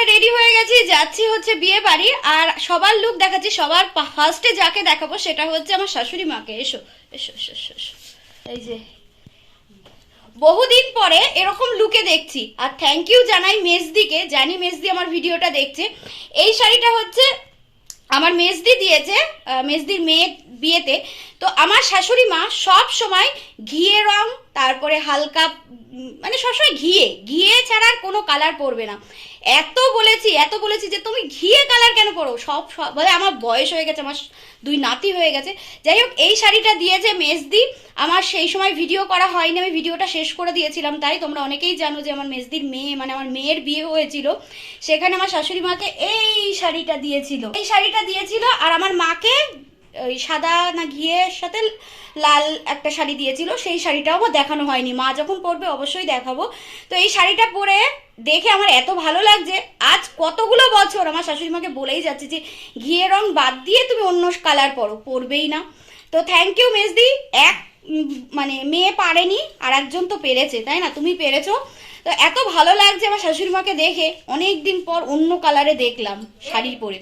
আমরা রেডি হয়ে গেছি, যাচ্ছি হচ্ছে বিয়ে বাড়ি, আর সবার লুক দেখাচ্ছি, সবার ফার্স্টে যাকে দেখাবো সেটা হচ্ছে আমার শাশুড়ি মাকে। এসো এসো এসো এসো এসো। এই যে। বহুদিন পরে এরকম লুকে দেখছি। আর থ্যাংক ইউ জানাই মেজদিকে, জানি মেজদি আমার ভিডিওটা দেখছে। এই শাড়িটা হচ্ছে আমার মেজদি দিয়েছে মেজদির মেয়ে বিয়েতে। তো আমার শাশুড়ি মা সব সময় ঘিয়ে রং তারপরে হালকা মানে সবসময় ঘিয়ে ঘিয়ে ছাড়া আর কোনো কালার পরবে না। এত বলেছি এত বলেছি যে তুমি ঘিয়ে কালার কেন পরো? সব, সব- বলে আমার বয়স হয়ে গেছে, আমার দুই নাতি হয়ে গেছে। যাই হোক, এই শাড়িটা দিয়েছে মেজদি। আমার সেই সময় ভিডিও করা হয়নি, আমি ভিডিওটা শেষ করে দিয়েছিলাম। তাই তোমরা অনেকেই জানো যে আমার মেজদির মেয়ে মানে আমার মেয়ের বিয়ে হয়েছিল। সেখানে আমার শাশুড়ি মাকে এই শাড়িটা দিয়েছিল। এই শাড়িটা দিয়েছিল আর আমার মাকে ওই সাদা না ঘিয়ের সাথে লাল একটা শাড়ি দিয়েছিল, সেই শাড়িটাও আমার দেখানো হয়নি। মা যখন পরবে অবশ্যই দেখাবো। তো এই শাড়িটা পরে দেখে আমার এত ভালো লাগছে। আজ কতগুলো বছর আমার শাশুড়ি মাকে বলেই যাচ্ছে যে ঘিয়ে রং বাদ দিয়ে তুমি অন্য কালার পরো, পরবেই না। তো থ্যাংক ইউ মেজদি। এক মানে মেয়ে পারেনি, আর একজন তো পেরেছে, তাই না? তুমি পেরেছ। তো এত ভালো লাগছে আমার শাশুড়ি মাকে দেখে। অনেক দিন পর অন্য কালারে দেখলাম শাড়ি পরে।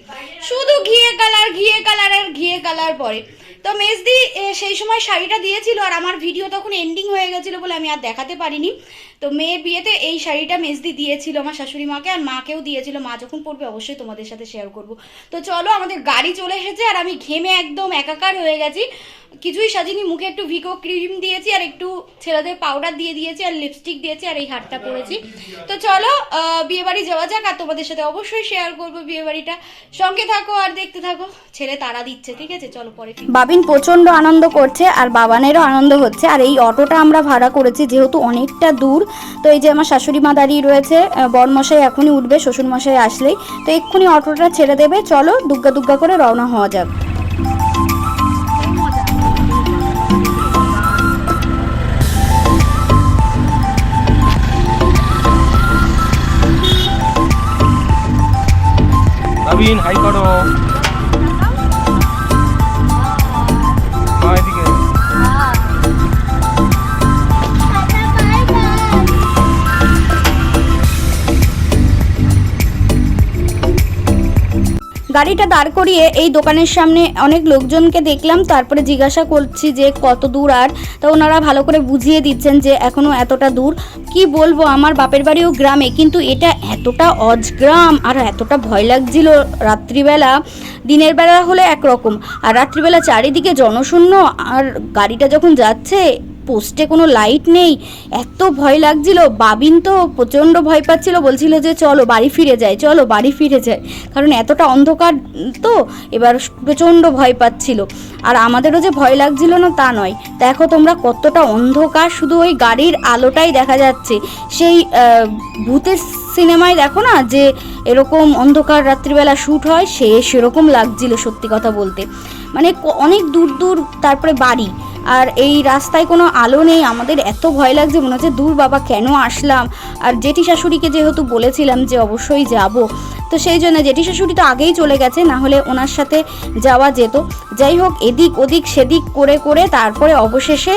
শুধু ঘিয়ে কালার ঘিয়ে কালার আর ঘিয়ে কালার পরে। তো মেজদি সেই সময় শাড়িটা দিয়েছিল আর আমার ভিডিও তখন এন্ডিং হয়ে গেছিল বলে আমি আর দেখাতে পারিনি। তো মেয়ের বিয়েতে এই শাড়িটা মেজদি দিয়েছিল আমার শাশুড়ি মাকে আর মাকেও দিয়েছিল। মা যখন পড়বে অবশ্যই তোমাদের সাথে শেয়ার করব। তো চলো, আমাদের গাড়ি চলে এসেছে আর আমি ঘেমে একদম একাকার হয়ে গেছি। কিছুই সাজিনি, মুখে একটু ভিকো ক্রিম দিয়েছি আর একটু ছেলেদের পাউডার দিয়ে দিয়েছি আর লিপস্টিক দিয়েছি আর এই হারটা পরেছি। তো চলো বিয়ে বাড়ি যাওয়া যাক আর তোমাদের সাথে অবশ্যই শেয়ার করব বিয়ে বাড়িটা সঙ্গে থাকো আর দেখতে থাকো। ছেলে তারা দিচ্ছে, ঠিক আছে? চলো পরে। বাবিন প্রচণ্ড আনন্দ করছে আর বাবানেরও আনন্দ হচ্ছে। আর এই অটোটা আমরা ভাড়া করেছি যেহেতু অনেকটা দূর। তো এই যে আমার শাশুড়ি মা দাঁড়িয়ে রয়েছে বরমশাই এখনই উঠবে, শ্বশুরমশাই আসলেই। তো এক্ষুনি অটোটা ছেড়ে দেবে, চলো দুগ্গা দুগ্গা করে রওনা হওয়া যাক। নবীন, হাই করো। গাড়িটা দাঁড় করিয়ে এই দোকানের সামনে অনেক লোকজনকে দেখলাম, তারপরে জিজ্ঞাসা করছি যে কত দূর আর, তো ওনারা ভালো করে বুঝিয়ে দিচ্ছেন যে এখনও এতটা দূর। কি বলব, আমার বাপের বাড়িও গ্রামে, কিন্তু এটা এতটা অজগ্রাম আর এতটা ভয় লাগছিল রাত্রিবেলা। দিনের বেলা হলে একরকম, আর রাত্রিবেলা চারিদিকে জনশূন্য, আর গাড়িটা যখন যাচ্ছে পোস্টে কোনো লাইট নেই। এত ভয় লাগছিল। বাবিন তো প্রচণ্ড ভয় পাচ্ছিল। বলছিল যে, চলো, বাড়ি ফিরে যাই, চলো, বাড়ি ফিরে যাই। কারণ এতটা অন্ধকার তো এবার প্রচণ্ড ভয় পাচ্ছিল। আর আমাদেরও যে ভয় লাগছিল না তা নয়। দেখো তোমরা কতটা অন্ধকার। শুধু ওই গাড়ির আলোটাই দেখা যাচ্ছে। সেই ভূতের সিনেমায় দেখো না, যে এরকম অন্ধকার রাত্রিবেলা শ্যুট হয়, সে সেরকম লাগছিল সত্যি কথা বলতে। মানে অনেক দূর দূর, তারপরে বাড়ি। আর এই রাস্তায় কোনো আলো নেই, আমাদের এত ভয় লাগছে, মনে হচ্ছে দূর বাবা, কেন আসলাম? আর জেঠি শাশুড়িকে যেহেতু বলেছিলাম যে অবশ্যই যাব, তো সেই জন্য জেঠি শাশুড়ি তো আগেই চলে গেছে, না হলে ওনার সাথে যাওয়া যেত। যাই হোক, এদিক ওদিক সেদিক করে করে তারপরে অবশেষে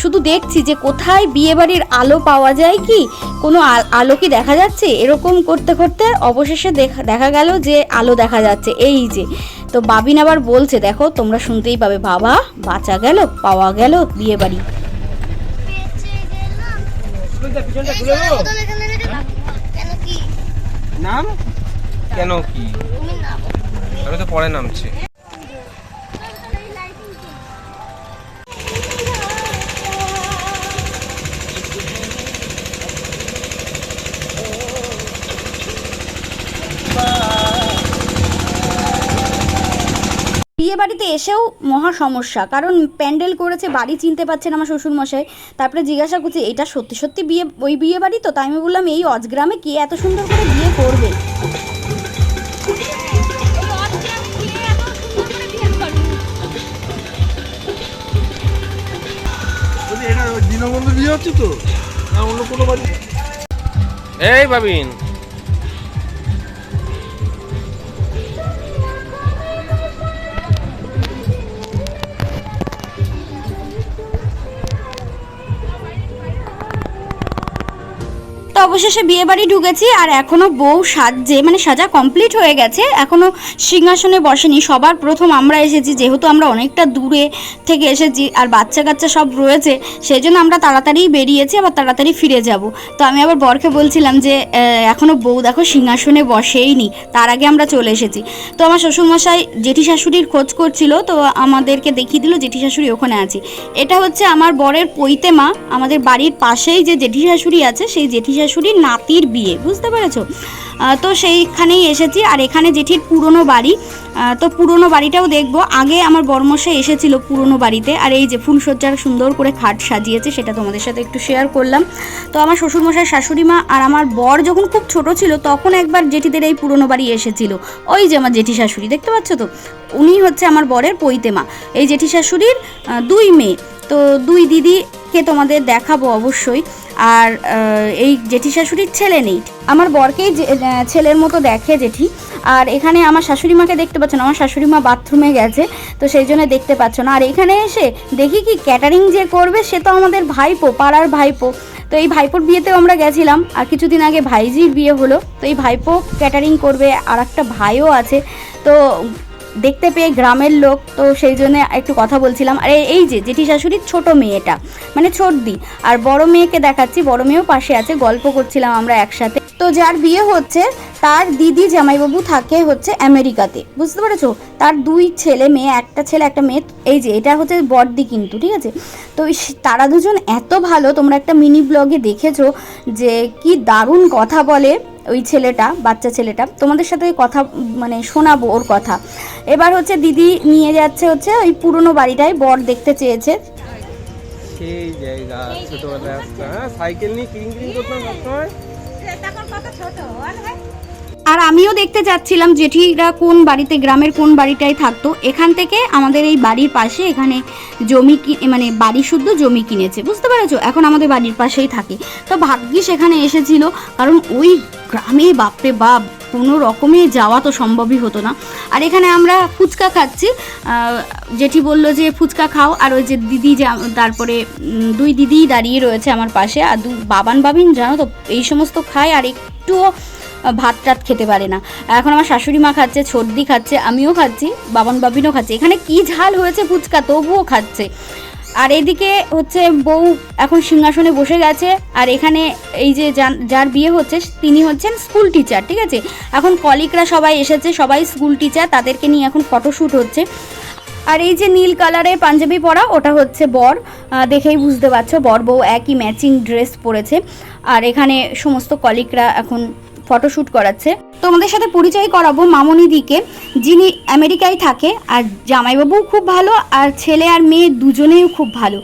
শুধু দেখছি যে কোথায় বিয়েবাড়ির আলো পাওয়া যায় কি? কোনো আলো কি দেখা যাচ্ছে? এরকম করতে করতে অবশেষে দেখা গেল যে আলো দেখা যাচ্ছে, এই যে। তো বাবিন আবার বলছে দেখো তোমরা শুনতেই পাবে বাবা বাঁচা গেল পাওয়া গেল বিয়ে বাড়ি। নাম? কেন কি? আমি তো পরে নামছি। বাড়িতে এসেও মহা সমস্যা। কারণ প্যান্ডেল করেছে বাড়ি চিনতে পারছে না আমার শ্বশুরমশাই। তারপরে জিজ্ঞাসা করছে এটা সত্যি সত্যি বিয়ে ওই বিয়ে বাড়ি? তো তাই আমি বললাম এই অজগ্রামে কে এত সুন্দর করে বিয়ে করবে? বলছি এটা ওই দীনবন্ধু বিয়ে হচ্ছে তো? না অন্য কোনো বাড়ি এই বাবিন অবশেষে বিয়ে বাড়ি ঢুকেছি আর এখনও বউ সাজছে মানে সাজা কমপ্লিট হয়ে গেছে এখনও সিংহাসনে বসেনি। সবার প্রথম আমরা এসেছি যেহেতু আমরা অনেকটা দূরে থেকে এসেছি আর বাচ্চা কাচ্চা সব রয়েছে সেই জন্য আমরা তাড়াতাড়ি বেরিয়েছি আবার তাড়াতাড়ি ফিরে যাব। তো আমি আবার বরকে বলছিলাম যে আহ, এখনও বউ দেখো সিংহাসনে বসেইনি তার আগে আমরা চলে এসেছি। তো আমার শ্বশুরমশাই জেঠি শাশুড়ির খোঁজ করছিল তো আমাদেরকে দেখিয়ে দিল জেঠি শাশুড়ি ওখানে আছে। এটা হচ্ছে আমার বরের পৈতে মা আমাদের বাড়ির পাশেই যে জেঠি শাশুড়ি আছে সেই জেঠি শাশুড়ির নাতির বিয়ে, বুঝতে পেরেছ? তো সেইখানেই এসেছি। আর এখানে জেঠির পুরনো বাড়ি তো পুরনো বাড়িটাও দেখব। আগে আমার বর্মশাই এসেছিল পুরনো বাড়িতে। আর এই যে ফুলসজ্জার সুন্দর করে খাট সাজিয়েছে, সেটা তোমাদের সাথে একটু শেয়ার করলাম। তো আমার শ্বশুরমশাই শাশুড়ি মা আর আমার বর যখন খুব ছোট ছিল, তখন একবার জেঠিদের এই পুরনো বাড়ি এসেছিল। ওই যে আমার জেঠি শাশুড়ি, দেখতে পাচ্ছ তো? উনি হচ্ছে আমার বরের পৈতে মা এই জেঠি শাশুড়ির দুই মেয়ে। তো দুই দিদিকে তোমাদের দেখাবো অবশ্যই। আর এই জেঠি শাশুড়ির ছেলে নেই। আমার বরকেই ছেলের মতো দেখে জেঠি। আর এখানে আমার শাশুড়ি মাকে দেখতে পাচ্ছ না, আমার শাশুড়ি মা বাথরুমে গেছে, তো সেই জন্য দেখতে পাচ্ছ না। আর এখানে এসে দেখি কি ক্যাটারিং যে করবে, সে তো আমাদের ভাইপো, পাড়ার ভাইপো। তো এই ভাইপোর বিয়েতেও আমরা গেছিলাম, আর কিছুদিন আগে ভাইজির বিয়ে হলো। তো এই ভাইপো ক্যাটারিং করবে আর একটা ভাইও আছে। তো দেখতে পেয়ে গ্রামের লোক, তো সেই জন্য একটু কথা বলছিলাম। আর, এই- যে জেঠি শাশুড়ির ছোট মেয়েটা মানে ছোট ছোটদি, আর বড় মেয়েকে দেখাচ্ছি, বড় মেয়েও পাশে আছে, গল্প করছিলাম আমরা একসাথে। তো যার বিয়ে হচ্ছে, তার দিদি জামাইবাবু থাকে হচ্ছে আমেরিকাতে। বুঝতে পেরেছ? তার দুই ছেলে মেয়ে, একটা ছেলে, একটা মেয়ে, এই যে, এটা হচ্ছে বড়দি কিন্তু, ঠিক আছে? তো তারা দুজন এত ভালো, তোমরা একটা মিনি ব্লগে দেখেছ যে কি দারুণ কথা বলে ওই ছেলেটা, বাচ্চা ছেলেটা। তোমাদের সাথে কথা মানে শোনাবো ওর কথা। এবার হচ্ছে দিদি নিয়ে যাচ্ছে হচ্ছে ওই পুরনো বাড়িটায়, বর দেখতে চেয়েছে। সেই জায়গা, ছোটবেলায় হ্যাঁ সাইকেল নিয়ে কিরিং কিরিং করতাম সবসময়। আর আমিও দেখতে যাচ্ছিলাম জেঠিরা কোন বাড়িতে, গ্রামের কোন বাড়িটায় থাকতো। এখান থেকে আমাদের এই বাড়ির পাশে এখানে জমি মানে বাড়ি শুদ্ধ জমি কিনেছে, বুঝতে পেরেছ? এখন আমাদের বাড়ির পাশেই থাকে। তো ভাগ্যিস এখানে এসেছিল, কারণ ওই গ্রামে, বাপরে বাপ কোনো রকমে যাওয়া তো সম্ভবই হতো না। আর এখানে আমরা ফুচকা খাচ্ছি। জেঠি বলল যে, ফুচকা খাও। আর ওই যে দিদি যে, তারপরে দুই দিদি দাঁড়িয়ে রয়েছে আমার পাশে। আর দু, বাবান, বাবিন, জানো তো, এই সমস্ত খায় আর একটুও ভাত টাত খেতে পারে না। এখন আমার শাশুড়ি মা খাচ্ছে সর্দি খাচ্ছে, আমিও খাচ্ছি, বাবান, বাবিনও খাচ্ছে। এখানে কি ঝাল হয়েছে ফুচকা, তবুও খাচ্ছে। আর এদিকে হচ্ছে বউ এখন সিংহাসনে বসে গেছে, আর এখানে এই যে যার বিয়ে হচ্ছে, তিনি হচ্ছেন স্কুল টিচার ঠিক আছে? এখন কলিকরা সবাই এসেছে, সবাই স্কুল টিচার তাদেরকে নিয়ে এখন ফটোশ্যুট হচ্ছে। আর এই যে নীল কালারের পাঞ্জাবি পরা, ওটা হচ্ছে বর। দেখেই বুঝতে পারছ, বর বউ একই ম্যাচিং ড্রেস পরেছে। আর এখানে সমস্ত কলিকরা এখন ফটোশ্যুট করাচ্ছে। তোমাদের সাথে পরিচয় করাবো মামনিদিকে যিনি আমেরিকায় থাকে, আর জামাইবাবুও খুব ভালো, আর ছেলে আর মেয়ে দুজনেই খুব ভালো।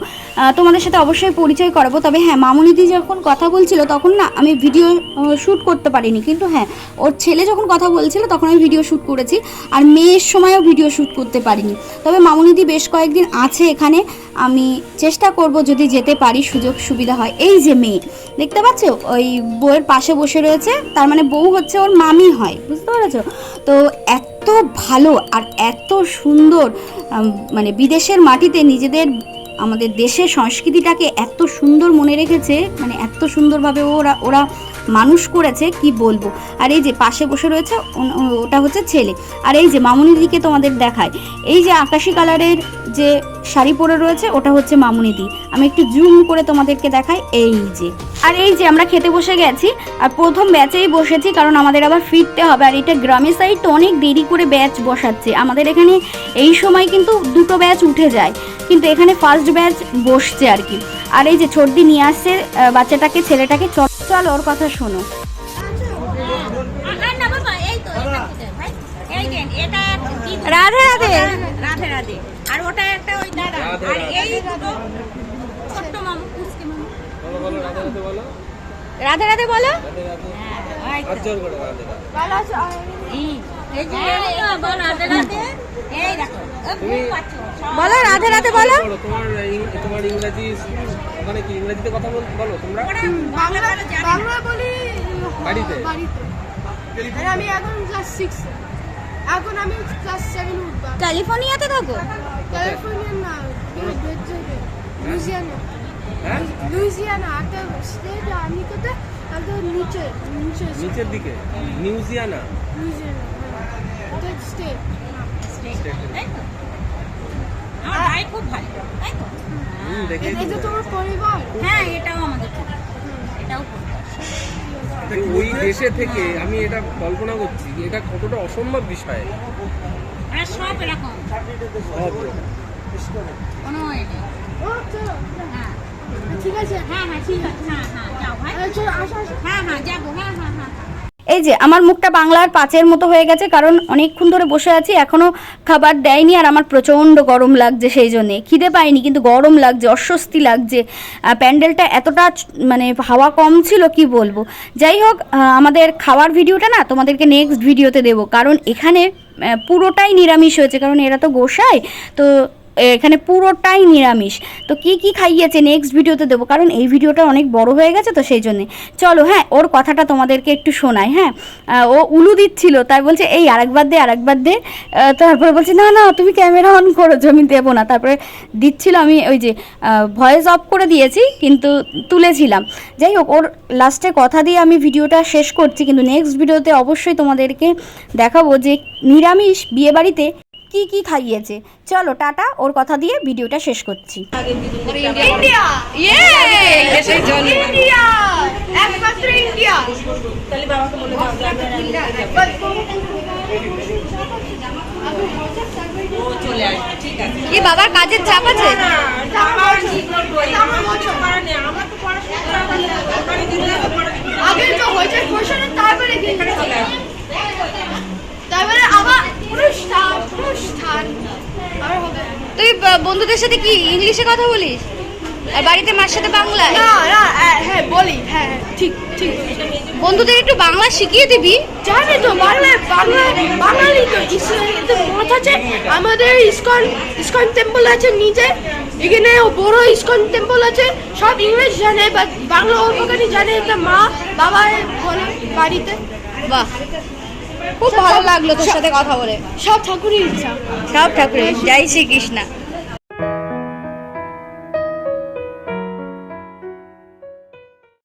তোমাদের সাথে অবশ্যই পরিচয় করাবো। তবে হ্যাঁ মামনিদি যখন কথা বলছিল, তখন না আমি ভিডিও শ্যুট করতে পারিনি। কিন্তু হ্যাঁ ওর ছেলে যখন কথা বলছিল, তখন আমি ভিডিও শ্যুট করেছি, আর মেয়ের সময়ও ভিডিও শ্যুট করতে পারিনি। তবে মামুনিদি বেশ কয়েকদিন আছে এখানে, আমি চেষ্টা করব যদি যেতে পারি, সুযোগ সুবিধা হয়। এই যে মেয়ে, দেখতে পাচ্ছ? ওই বউয়ের পাশে বসে রয়েছে, তার মানে বউ হচ্ছে ওর মামি। হয়, বুঝতে পেরেছ? তো এত ভালো আর এত সুন্দর মানে বিদেশের মাটিতে নিজেদের, আমাদের দেশের সংস্কৃতিটাকে এত সুন্দর মনে রেখেছে মানে এত সুন্দরভাবে ওরা ওরা মানুষ করেছে, কি বলব? আর এই যে পাশে বসে রয়েছে ওটা হচ্ছে ছেলে। আর এই যে মামুনি দিকে তোমাদের দেখায়, এই যে আকাশি কালারের যে শাড়ি পরে রয়েছে, ওটা হচ্ছে মামুনি দি আমি একটু জুম করে তোমাদেরকে দেখাই, এই যে। আর এই যে আমরা খেতে বসে গেছি, আর প্রথম ব্যাচেই বসেছি, কারণ আমাদের আবার ফিরতে হবে। আর এটা গ্রামের সাইড তো অনেক দেরি করে ব্যাচ বসাচ্ছে। আমাদের এখানে এই সময় কিন্তু দুটো ব্যাচ উঠে যায়, কিন্তু এখানে ফার্স্ট ব্যাচ বসছে আর কি। আর এই যে ছর্দি নিয়ে আসছে বাচ্চাটাকে, ছেলেটাকে চল ওর কথা শোনো আর না বাবা এই তো এটা কোথায় ভাই এই দেন এটা দিদি। রাধে রাধে রাধে রাধে আর ওটা একটা ওই দাদা আর এই দুটো ছোট্ট মামু কুচকে মামু বলো বলো রাধে রাধে বলো রাধে রাধে বলো রাধে রাধে হ্যাঁ, এই দেখো বলো রাধে রাধে বলো। তোমার তোমার ইংরেজি ওখানে কি ইংরেজিতে কথা বল বলো তোমরা? বাংলা বলো বাড়িতে? বাড়িতে। আমি এখন ক্লাস সিক্স এখন আমি ক্লাস সেভেন উঠবো। ক্যালিফোর্নিয়াতে থাকো? ক্যালিফোর্নিয়া না লুইজিয়ানা। হ্যাঁ? লুইজিয়ানা। একটা স্টেট আমি কোথায় একদম নিচে নিচে নিচের দিকে? নিউজিয়ানা? নিচে স্টেট তাই তো? আমার ভাই খুব ভালো তাই তো। হুম তো এটা পরিবার? হ্যাঁ এটাও আমাদের এটাও ওই দেশে থেকে আমি এটা কল্পনা করছি যে এটা কতটা অসম্ভব বিষয়। সব এরকম। কোনো হ্যাঁ। ঠিক আছে। হ্যাঁ হ্যাঁ ঠিক আছে। হ্যাঁ হ্যাঁ যাও ভাই। চলো আসো আসো। হ্যাঁ হ্যাঁ যাব। হ্যাঁ হ্যাঁ হ্যাঁ হ্যাঁ। এই যে, আমার মুখটা বাংলার পাঁচের মতো হয়ে গেছে, কারণ অনেকক্ষণ ধরে বসে আছি, এখনও খাবার দেয়নি আর আমার প্রচণ্ড গরম লাগছে সেই জন্যে। খিদে পাইনি, কিন্তু গরম লাগছে, অস্বস্তি লাগছে। প্যান্ডেলটা এতটা মানে হাওয়া কম ছিল, কি বলব? যাই হোক আমাদের খাওয়ার ভিডিওটা না তোমাদেরকে নেক্সট ভিডিওতে দেবো, কারণ এখানে পুরোটাই নিরামিষ হয়েছে, কারণ এরা তো গোসাই, তো এখানে পুরোটাই নিরামিষ। তো কি কি খাইয়েছে নেক্সট ভিডিওতে দেবো, কারণ এই ভিডিওটা অনেক বড় হয়ে গেছে তো সেই জন্যে। চলো হ্যাঁ ওর কথাটা তোমাদেরকে একটু শোনাই হ্যাঁ। ও উলু দিচ্ছিল, তাই বলছে, এই, আরেকবার দে আরেকবার দে। তারপরে বলছে, না না, তুমি ক্যামেরা অন করেছ আমি দেবো না। তারপরে দিচ্ছিল আমি ওই যে ভয়েস অফ করে দিয়েছি, কিন্তু তুলেছিলাম। যাই হোক, ওর লাস্টে কথা দিয়ে আমি ভিডিওটা শেষ করছি, কিন্তু নেক্সট ভিডিওতে অবশ্যই তোমাদেরকে দেখাবো যে নিরামিষ বিয়েবাড়িতে কি কি খাইয়েছে? চলো টাটা ওর কথা দিয়ে ভিডিওটা শেষ করছি। ইন্ডিয়া! ইয়ে! ইন্ডিয়া! একমাত্র ইন্ডিয়া! কি বাবার কাজের চাপ আছে? আগে তো হয়েছে কোশ্চেন তারপরে কি তারপরে আবার অনুষ্ঠান অনুষ্ঠান আর হবে তুই বন্ধুদের সাথে কি ইংলিশে কথা বলিস? আর বাড়িতে মার সাথে বাংলায়? না না হ্যাঁ, হ্যাঁ বলি হ্যাঁ হ্যাঁ, ঠিক ঠিক। বন্ধুদের একটু বাংলা শিখিয়ে দিবি। জানি তো বাংলা বাংলা বাঙালি তো মত আছে। আমাদের ইসকন ইসকন টেম্পল আছে নিচে এখানে বড় ইসকন টেম্পল আছে। সব ইংলিশ জানে বাট বাংলা ওখানে জানে এটা মা বাবা বলে বাড়িতে। বাহ। খুব ভালো লাগল তোর সাথে কথা বলে। সব ঠাকুরের ইচ্ছা। সব ঠাকুরের জয় শ্রীকৃষ্ণ।